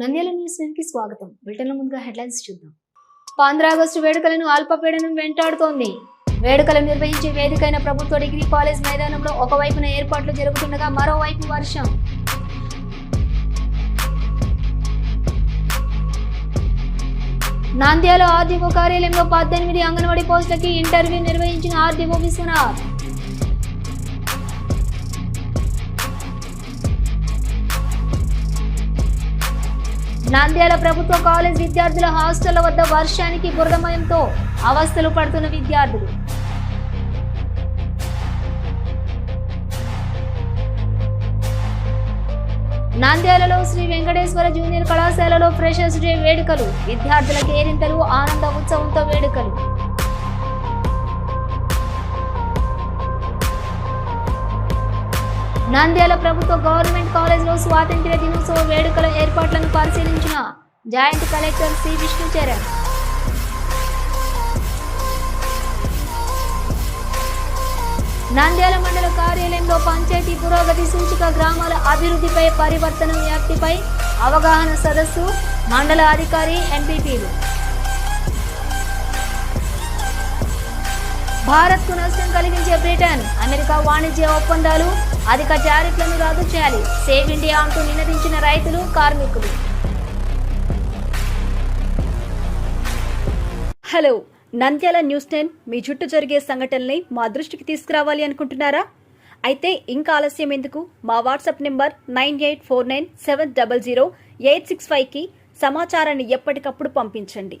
నంద్యాల న్యూస్కి స్వాగతం. బ్రిటన్లో ముందుగా హెడ్లైన్స్ చూద్దాం. పాంద్రా ఆగస్టు వేడుకలను అల్పపీడనం వెంటాడుతోంది. వేడుకలు నిర్వహించే వేదికైన ప్రభుత్వ డిగ్రీ కాలేజ్ మైదానంలో ఒకవైపున ఏర్పాట్లు జరుగుతుండగా మరోవైపు వర్షం. నంద్యాల ఆర్డీఓ కార్యాలయంలో పద్దెనిమిది అంగన్వాడీ పోస్టులకి ఇంటర్వ్యూ నిర్వహించిన ఆర్డీఓ విశ్వనాథ్. నంద్యాల ప్రభుత్వ కాలేజ్ విద్యార్థుల హాస్టళ్ళ వద్ద వర్షానికి బురదమయంతో అవస్థలు పడుతున్న విద్యార్థులు. నంద్యాలలో శ్రీ వెంకటేశ్వర జూనియర్ కళాశాలలో ఫ్రెషర్స్ డే వేడుకలు. విద్యార్థుల కేరింతలు ఆనంద ఉత్సవంతో వేడుకలు. నంద్యాల ప్రభుత్వ గవర్నమెంట్ కాలేజ్లో స్వాతంత్ర్య దినోత్సవ వేడుకల ఏర్పాట్లను పరిశీలించిన joint collector C. Vishnucharan. Nandyal మండల కార్యాలయంలో పంచాయతీ పురోగతి సూచిక గ్రామాల అభివృద్ధిపై పరివర్తన వ్యాప్తిపై అవగాహన సదస్సు మండల అధికారి ఎంపీపీలు భారత్కు నష్టం కలిగించే బ్రిటన్ అమెరికా వాణిజ్య ఒప్పందాలు అధిక టారిఫ్లను రద్దు చేయాలి. సేవ్ ఇండియా అంటూ నినదించిన రైతులు కార్మికులు. హలో నంద్యాల న్యూస్ టెన్ మీ చుట్టూ జరిగే సంఘటనల్ని మా దృష్టికి తీసుకురావాలి అనుకుంటున్నారా? అయితే ఇంకా ఆలస్యం ఎందుకు? మా WhatsApp number nine eight four nine seven double zero eight six ఫైవ్కి సమాచారాన్ని ఎప్పటికప్పుడు పంపించండి.